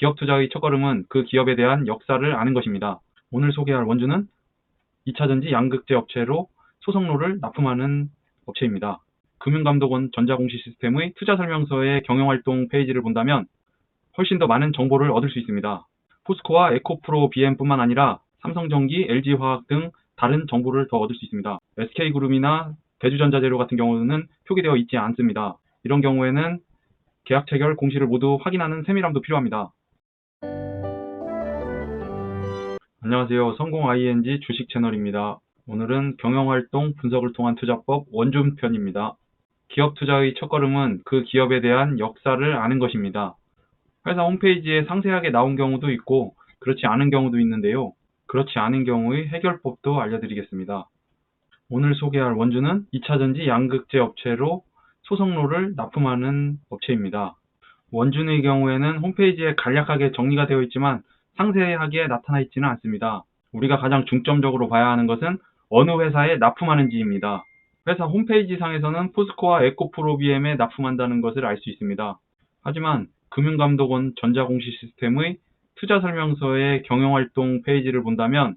기업 투자의 첫걸음은 그 기업에 대한 역사를 아는 것입니다. 오늘 소개할 원주는 2차전지 양극재 업체로 소속로를 납품하는 업체입니다. 금융감독원 전자공시 시스템의 투자 설명서의 경영활동 페이지를 본다면 훨씬 더 많은 정보를 얻을 수 있습니다. 포스코와 에코프로 BM뿐만 아니라 삼성전기, LG화학 등 다른 정보를 더 얻을 수 있습니다. SK그룹이나 대주전자재료 같은 경우는 표기되어 있지 않습니다. 이런 경우에는 계약 체결 공시를 모두 확인하는 세밀함도 필요합니다. 안녕하세요. 성공 ING 주식 채널입니다. 오늘은 경영활동 분석을 통한 투자법 원준 편입니다. 기업 투자의 첫걸음은 그 기업에 대한 역사를 아는 것입니다. 회사 홈페이지에 상세하게 나온 경우도 있고 그렇지 않은 경우도 있는데요. 그렇지 않은 경우의 해결법도 알려드리겠습니다. 오늘 소개할 원주는 2차전지 양극재 업체로 소속로를 납품하는 업체입니다. 원준의 경우에는 홈페이지에 간략하게 정리가 되어 있지만 상세하게 나타나 있지는 않습니다. 우리가 가장 중점적으로 봐야 하는 것은 어느 회사에 납품하는지입니다. 회사 홈페이지 상에서는 포스코와 에코프로비엠에 납품한다는 것을 알 수 있습니다. 하지만 금융감독원 전자공시 시스템의 투자 설명서의 경영활동 페이지를 본다면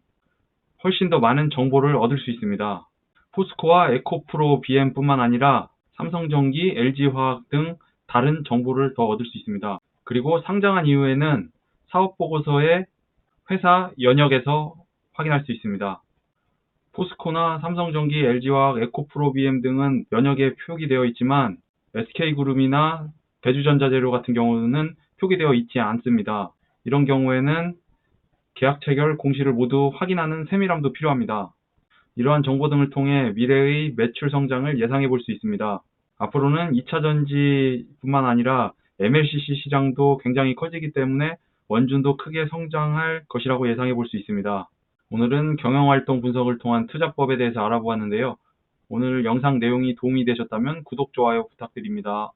훨씬 더 많은 정보를 얻을 수 있습니다. 포스코와 에코프로 BM뿐만 아니라 삼성전기, LG화학 등 다른 정보를 더 얻을 수 있습니다. 그리고 상장한 이후에는 사업보고서의 회사 연역에서 확인할 수 있습니다. 포스코나 삼성전기, LG화학, 에코프로비엠 등은 연역에 표기되어 있지만 SK그룹이나 대주전자재료 같은 경우는 표기되어 있지 않습니다. 이런 경우에는 계약 체결 공시를 모두 확인하는 세밀함도 필요합니다. 이러한 정보 등을 통해 미래의 매출 성장을 예상해 볼 수 있습니다. 앞으로는 2차 전지뿐만 아니라 MLCC 시장도 굉장히 커지기 때문에 원준도 크게 성장할 것이라고 예상해 볼 수 있습니다. 오늘은 경영활동 분석을 통한 투자법에 대해서 알아보았는데요. 오늘 영상 내용이 도움이 되셨다면 구독, 좋아요 부탁드립니다.